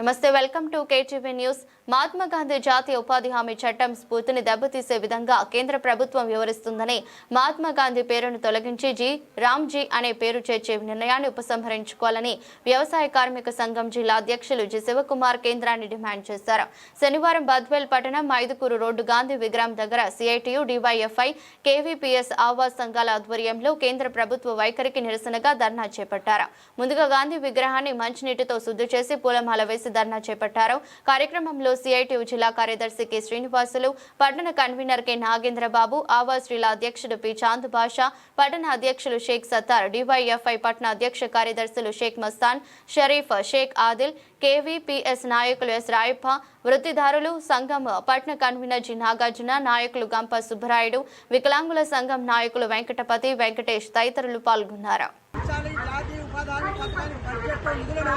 నమస్తే welcome to KTV news. Mahatma Gandhi జాతీయ ఉపాధి హామీ చట్టం స్ఫూర్తిని దెబ్బతీసే విధంగా కేంద్ర ప్రభుత్వం వివరిస్తుందని మహాత్మా గాంధీ పేరును తొలగించి జీ రామ్జీ అనే పేరు చేర్చే నిర్ణయాన్ని ఉపసంహరించుకోవాలని వ్యవసాయ కార్మిక సంఘం జిల్లా అధ్యక్షులు జి శివకుమార్ కేంద్రాన్ని డిమాండ్ చేశారు. శనివారం బద్వేల్ పట్టణం ఐదుకూరు రోడ్డు గాంధీ విగ్రహం దగ్గర సిఐటియు డివైఎఫ్ఐ కేవీపీఎస్ ఆవాస్ సంఘాల ఆధ్వర్యంలో కేంద్ర ప్రభుత్వ వైఖరికి నిరసనగా ధర్నా చేపట్టారు. ముందుగా గాంధీ విగ్రహాన్ని మంచినీటితో శుద్ధి చేసి పూలమాల వేసి ధర్నా చేపట్టారు. కార్యక్రమంలో సిఐటియు జిల్లా కార్యదర్శి కె. శ్రీనివాసులు పట్టణ కన్వీనర్ కె. నాగేంద్రబాబు ఆవాస్ జిల్లా అధ్యక్షుడు పి. చాంద్ బాషా పట్టణ అధ్యక్షులు షేక్ సత్తార్ డివైఎఫ్ఐ పట్టణ అధ్యక్ష కార్యదర్శులు షేక్ మస్తాన్ షరీఫ్ షేక్ ఆదిల్ కేవీపీఎస్ నాయకులు ఎస్. రాయప్ప వృత్తిదారులు సంఘం పట్న కన్వీనర్ జి. నాగార్జున నాయకులు గంప సుబ్బరాయుడు వికలాంగుల సంఘం నాయకులు వెంకటపతి వెంకటేష్ తదితరులు పాల్గొన్నారు కేటాయించాలి జాతీయ ఉపాధి హామీ పథకానికి బడ్జెట్లో నిధులను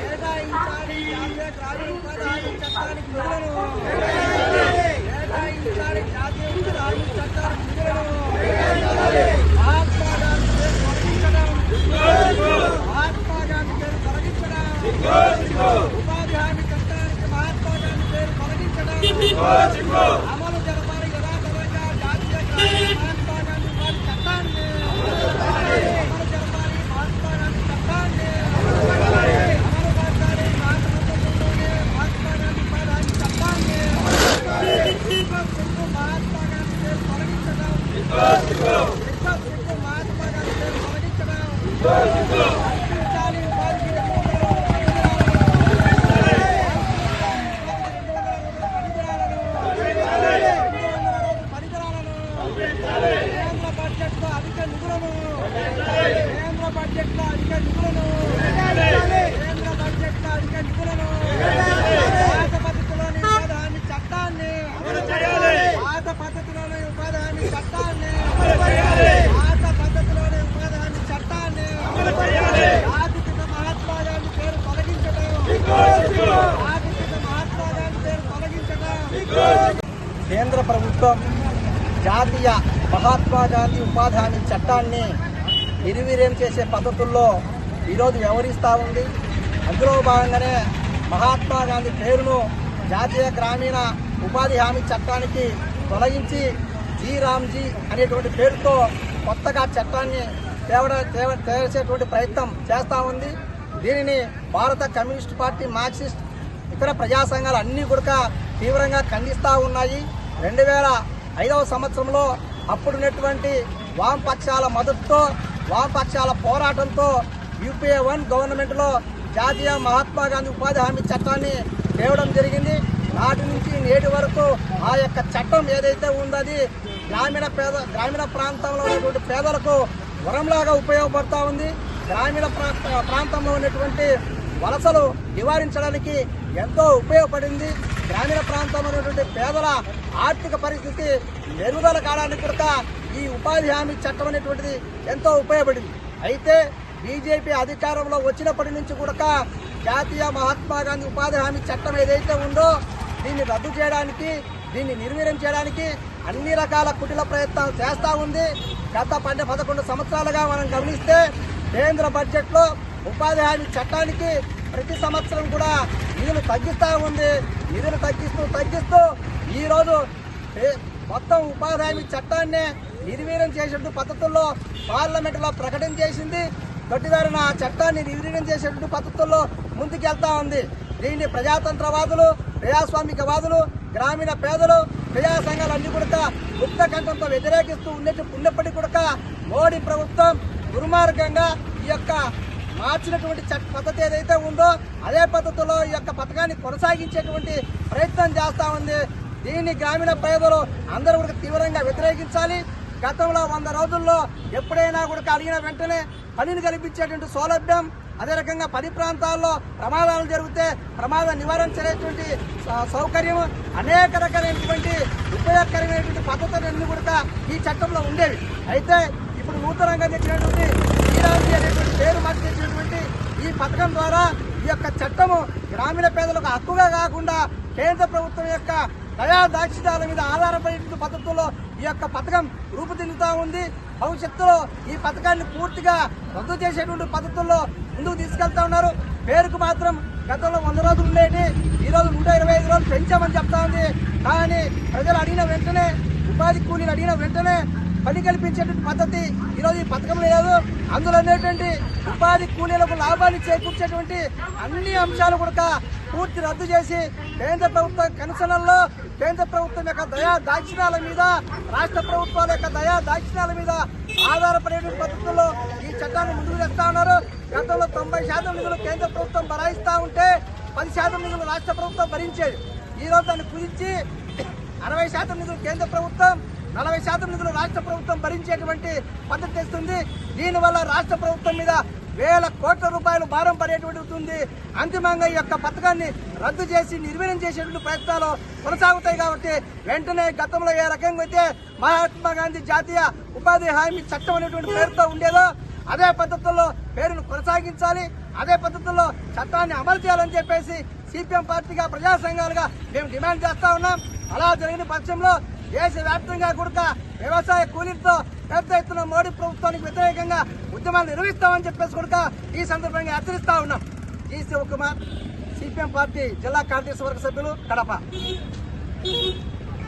కేటాయించాలి జాతీయ గ్రామీణ ఉపాధి హామీ చట్టానికి నిధులను కేటాయించాలి జాతీయ ఉపాధి హామీ చట్టానికి నిధులను మహాత్మా గాంధీ పేరు తొలగించడం మహాత్మా గాంధీ పేరు తొలగించడం ఉపాధి హామీ చట్టానికి మహాత్మా గాంధీ పేరు తొలగించడం అమలు జరపాలి యథాతథంగా జాతీయ గ్రామీణ మహాత్మా గాంధీ ఉపాధి చట్టాన్ని అమలు జరపాలి మహాత్మా గాంధీ చట్టాన్ని అమలు పరచాలి భారతదేశంలోనే మహాత్మా గాంధీ ఉపాధి హామీ చట్టాన్ని విశ్వక్ సింధు మహాత్మా గాంధీ పేరు తొలగించడం విశ్వక్ సింధు మహాత్మా గాంధీ పేరు తొలగించడం రక్షించాలి ఉపాధి కేంద్ర బడ్జెట్లో అధిక నిధులను కేంద్ర బడ్జెట్లో అధిక నిధులను కేంద్ర బడ్జెట్లో అధిక నిధులను పాత పద్ధతిలోని ఉపాధి హామీ చట్టాన్ని పాత పద్ధతిలోని ఉపాధి హామీ చట్టాన్ని పాత పద్ధతిలోని ఉపాధి హామీ చట్టాన్ని జాతిపిత మహాత్మా గాంధీ పేరు తొలగించడం జాతిపిత మహాత్మా గాంధీ పేరు తొలగించడం కేంద్ర ప్రభుత్వం జాతీయ మహాత్మా గాంధీ ఉపాధి హామీ చట్టాన్ని నిర్వీర్యం చేసే పద్ధతుల్లో ఈరోజు వ్యవహరిస్తూ ఉంది. అందులో భాగంగానే మహాత్మా గాంధీ పేరును జాతీయ గ్రామీణ ఉపాధి హామీ చట్టానికి తొలగించి జీ రామ్జీ అనేటువంటి పేరుతో కొత్తగా చట్టాన్ని తేవడ తేవ తేల్చేటువంటి ప్రయత్నం చేస్తూ ఉంది. దీనిని భారత కమ్యూనిస్ట్ పార్టీ మార్క్సిస్ట్ ఇతర ప్రజా సంఘాలు అన్నీ కూడా తీవ్రంగా ఖండిస్తూ ఉన్నాయి. రెండు వేల ఐదవ సంవత్సరంలో అప్పుడున్నటువంటి వామపక్షాల మద్దతుతో వామపక్షాల పోరాటంతో యూపీఏ వన్ గవర్నమెంట్లో జాతీయ మహాత్మా గాంధీ ఉపాధి హామీ చట్టాన్ని తేవడం జరిగింది. నాటి నుంచి నేటి వరకు ఆ యొక్క చట్టం ఏదైతే ఉందో అది గ్రామీణ పేద గ్రామీణ ప్రాంతంలో ఉన్నటువంటి పేదలకు వరంలాగా ఉపయోగపడతా ఉంది. గ్రామీణ ప్రాంతంలో ఉన్నటువంటి వలసలు నివారించడానికి ఎంతో ఉపయోగపడింది. గ్రామీణ ప్రాంతంలో ఉన్నటువంటి పేదల ఆర్థిక పరిస్థితి మెరుగుదల కావడానికి కూడా ఈ ఉపాధి హామీ చట్టం అనేటువంటిది ఎంతో ఉపయోగపడింది. అయితే బీజేపీ అధికారంలో వచ్చినప్పటి నుంచి కూడా జాతీయ మహాత్మా గాంధీ ఉపాధి హామీ చట్టం ఏదైతే ఉందో దీన్ని రద్దు చేయడానికి దీన్ని నిర్వీర్యం చేయడానికి అన్ని రకాల కుటిల ప్రయత్నాలు చేస్తూ ఉంది. గత పన్నె పదకొండు సంవత్సరాలుగా మనం గమనిస్తే కేంద్ర బడ్జెట్లో ఉపాధి హామీ చట్టానికి ప్రతి సంవత్సరం కూడా నిధులు తగ్గిస్తూ ఉంది. నిధులు తగ్గిస్తూ తగ్గిస్తూ ఈరోజు మొత్తం ఉపాధి హామీ చట్టాన్ని నిర్వీర్యం చేసేటువంటి పద్ధతుల్లో పార్లమెంటులో ప్రకటన చేసింది. దొడ్డిదారిన ఆ చట్టాన్ని నిర్వీర్యం చేసేటువంటి పద్ధతుల్లో ముందుకెళ్తా ఉంది. దీన్ని ప్రజాతంత్రవాదులు ప్రజాస్వామికవాదులు గ్రామీణ పేదలు ప్రజా సంఘాలన్నీ కూడా గుప్త కంఠంతో వ్యతిరేకిస్తూ ఉన్నట్టు ఉన్నప్పటికీ కూడా మోడీ ప్రభుత్వం దుర్మార్గంగా ఈ యొక్క మార్చినటువంటి చట్ట పద్ధతి ఏదైతే ఉందో అదే పద్ధతిలో ఈ యొక్క పథకాన్ని కొనసాగించేటువంటి ప్రయత్నం చేస్తా ఉంది. దీన్ని గ్రామీణ పేదలు అందరూ కూడా తీవ్రంగా వ్యతిరేకించాలి. గతంలో వంద రోజుల్లో ఎప్పుడైనా కూడా అడిగిన వెంటనే పనిని కల్పించేటువంటి సౌలభ్యం అదే రకంగా పని ప్రాంతాల్లో ప్రమాదాలు జరిగితే ప్రమాద నివారించేటువంటి చేసేటువంటి సౌకర్యం అనేక రకాలైనటువంటి ఉపయోగకరమైనటువంటి పద్ధతులు అన్ని కూడా ఈ చట్టంలో ఉండేవి. అయితే ఇప్పుడు నూతనంగా తెచ్చినటువంటి శ్రీరామ్జీ అనేటువంటి పేరు మార్చేసినటువంటి ఈ పథకం ద్వారా ఈ యొక్క చట్టము గ్రామీణ పేదలకు హక్కుగా కాకుండా కేంద్ర ప్రభుత్వం యొక్క దయా దాక్షిణాల మీద ఆధారపడే పద్ధతుల్లో ఈ యొక్క పథకం రూపుదిద్దుతా ఉంది. భవిష్యత్తులో ఈ పథకాన్ని పూర్తిగా రద్దు చేసేటువంటి పద్ధతుల్లో ముందుకు తీసుకెళ్తా ఉన్నారు. పేరుకు మాత్రం గతంలో వంద రోజులు ఉండేది ఈ రోజు నూట ఇరవై ఐదు రోజులు పెంచామని చెప్తా ఉంది. కానీ ప్రజలు అడిగిన వెంటనే ఉపాధి కూలీలు అడిగిన వెంటనే పని కల్పించేటువంటి పద్ధతి ఈరోజు ఈ పథకం లేదు. అందులో అనేటువంటి ఉపాధి కూలీలకు లాభాన్ని చేకూర్చేటువంటి అన్ని అంశాలు కూడా పూర్తి రద్దు చేసి కేంద్ర ప్రభుత్వ కనుసనల్లో కేంద్ర ప్రభుత్వం యొక్క దయా దాక్షిణాల మీద రాష్ట్ర ప్రభుత్వాల యొక్క దయా దాక్షిణాల మీద ఆధారపడేటువంటి పద్ధతుల్లో ఈ చట్టాన్ని ముందుకు తెస్తా ఉన్నారు. గతంలో తొంభై శాతం నిధులు కేంద్ర ప్రభుత్వం భరాయిస్తూ ఉంటే పది శాతం నిధులు రాష్ట్ర ప్రభుత్వం భరించేది. ఈరోజు దాన్ని కుదించి అరవై శాతం నిధులు కేంద్ర ప్రభుత్వం నలభై శాతం నిధులు రాష్ట్ర ప్రభుత్వం భరించేటువంటి పద్ధతి తెస్తుంది. దీనివల్ల రాష్ట్ర ప్రభుత్వం మీద వేల కోట్ల రూపాయలు భారం పడేటువంటి ఉంటుంది. అంతిమంగా ఈ యొక్క పథకాన్ని రద్దు చేసి నిర్వీర్యం చేసేటువంటి ప్రయత్నాలు కొనసాగుతాయి కాబట్టి వెంటనే గతంలో ఏ రకంగా అయితే మహాత్మా గాంధీ జాతీయ ఉపాధి హామీ చట్టం అనేటువంటి పేరుతో ఉండేదో అదే పద్ధతుల్లో పేరును కొనసాగించాలి. అదే పద్ధతుల్లో చట్టాన్ని అమలు చేయాలని చెప్పేసి సిపిఎం పార్టీగా ప్రజా సంఘాలుగా మేము డిమాండ్ చేస్తా ఉన్నాం. అలా జరిగిన పక్షంలో దేశవ్యాప్తంగా కూడా వ్యవసాయ కూలీలతో పెద్ద ఎత్తున మోడీ ప్రభుత్వానికి వ్యతిరేకంగా ఉద్యమాలు నిర్వహిస్తామని చెప్పేసి కూడా ఈ సందర్భంగా హెచ్చరిస్తా ఉన్నాం. జి శివకుమార్ సిపిఎం పార్టీ జిల్లా కాంగ్రెస్ వర్గ సభ్యులు కడప.